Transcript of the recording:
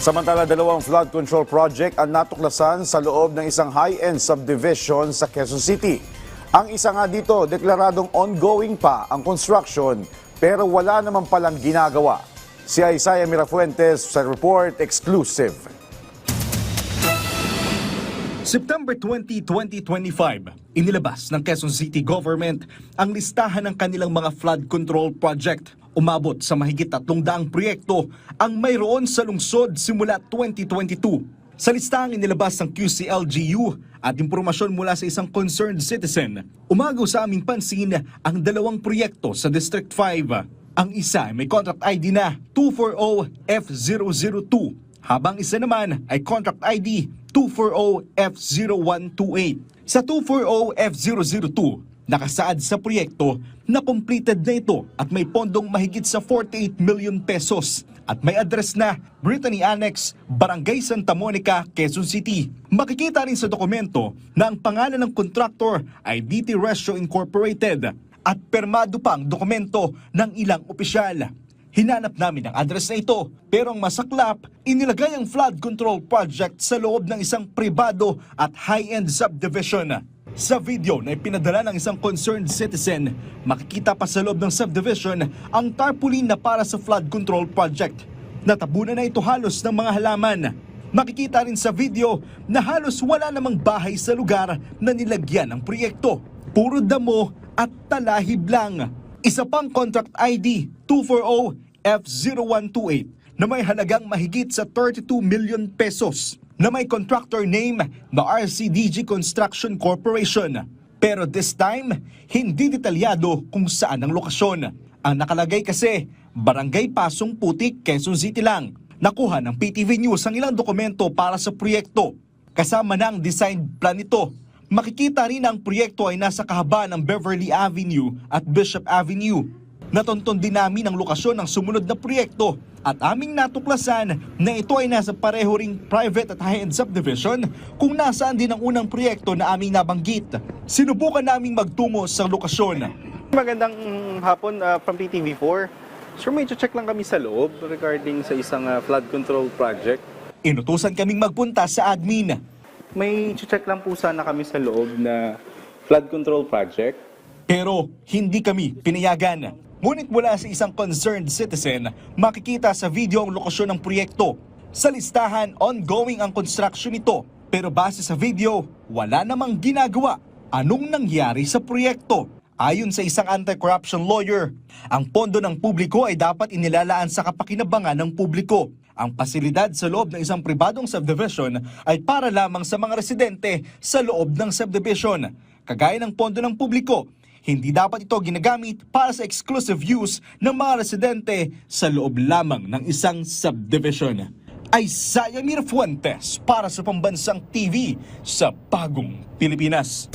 Samantala, dalawang flood control project ang natuklasan sa loob ng isang high-end subdivision sa Quezon City. Ang isa nga dito, deklaradong ongoing pa ang construction pero wala naman palang ginagawa. Si Isaiah Mirafuentes sa report exclusive. September 20, 2025, inilabas ng Quezon City Government ang listahan ng kanilang mga flood control project. Umabot sa mahigit 300 proyekto ang mayroon sa lungsod simula 2022. Sa listahang inilabas ng QCLGU at impormasyon mula sa isang concerned citizen, umagaw sa aming pansin ang dalawang proyekto sa District 5. Ang isa ay may contract ID na 240F002 habang isa naman ay contract ID 240F0128. Sa 240F002, nakasaad sa proyekto na completed na ito at may pondong mahigit sa 48 million pesos at may address na Brittany Annex, Barangay Santa Monica, Quezon City. Makikita rin sa dokumento na ang pangalan ng contractor ay DT Resio Incorporated at permado pang dokumento ng ilang opisyal. Hinanap namin ang address na ito pero ang masaklap, inilagay ang flood control project sa loob ng isang pribado at high-end subdivision. Sa video na ipinadala ng isang concerned citizen, makikita pa sa loob ng subdivision ang tarpaulin na para sa flood control project. Natabunan na ito halos ng mga halaman. Makikita rin sa video na halos wala namang bahay sa lugar na nilagyan ng proyekto. Puro damo at talahib lang. Isa pang contract ID 240F0128 na may halagang mahigit sa 32 million pesos na may contractor name na RCDG Construction Corporation. Pero this time, hindi detalyado kung saan ang lokasyon. Ang nakalagay kasi, Barangay Pasong Putik, Quezon City lang. Nakuha ng PTV News ang ilang dokumento para sa proyekto. Kasama na ang design plan nito makikita rin ang proyekto ay nasa kahabaan ng Beverly Avenue at Bishop Avenue. Natonton din namin ang lokasyon ng sumunod na proyekto at aming natuklasan na ito ay nasa pareho ring private at high-end subdivision kung nasaan din ang unang proyekto na aming nabanggit. Sinubukan naming magtungo sa lokasyon. Magandang hapon uh, from PTV4. Sir, may check lang kami sa loob regarding sa isang uh, flood control project. Inutusan kaming magpunta sa admin. May check lang po sana kami sa loob na flood control project. Pero hindi kami pinayagan. Ngunit mula sa isang concerned citizen, makikita sa video ang lokasyon ng proyekto. Sa listahan, ongoing ang construction nito. Pero base sa video, wala namang ginagawa. Anong nangyari sa proyekto? Ayon sa isang anti-corruption lawyer, ang pondo ng publiko ay dapat inilalaan sa kapakinabangan ng publiko. Ang pasilidad sa loob ng isang pribadong subdivision ay para lamang sa mga residente sa loob ng subdivision. Kagaya ng pondo ng publiko, hindi dapat ito ginagamit para sa exclusive use ng mga residente sa loob lamang ng isang subdivision. Isaiah Mir Fuentes para sa Pambansang TV sa Bagong Pilipinas.